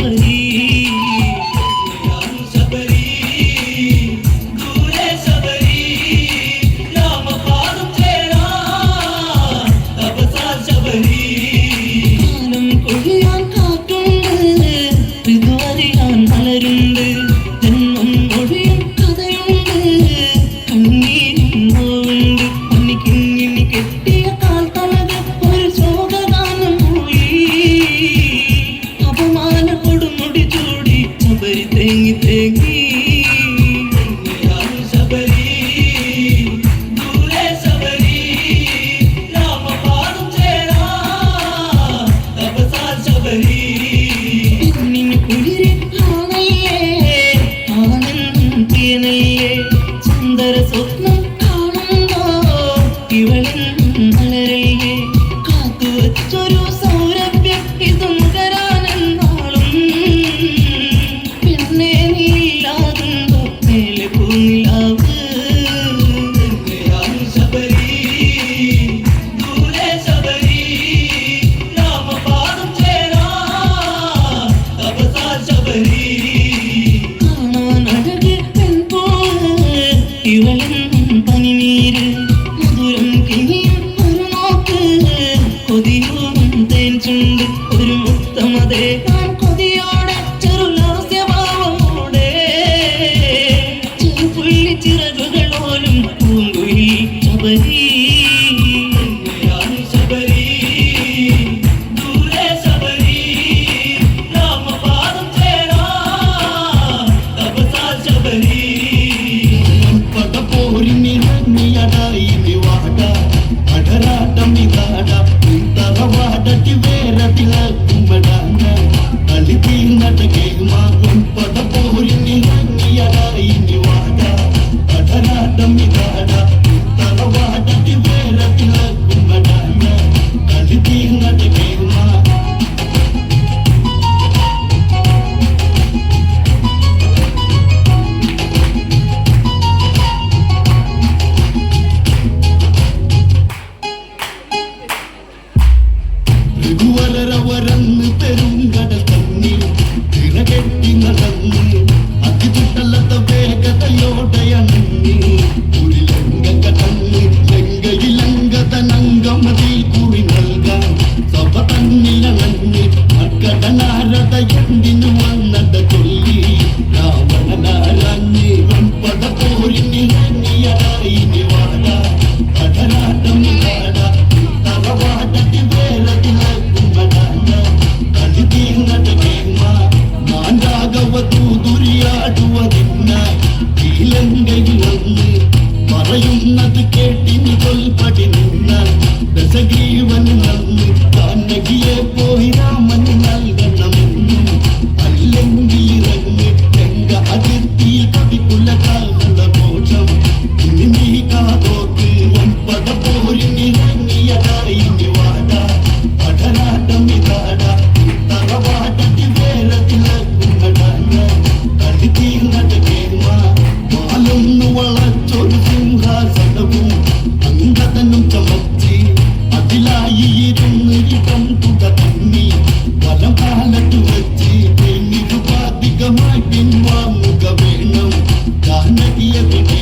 மணி anything 回忆。kendini var. பின்வாங்க வேணும் தானடிய விட்டு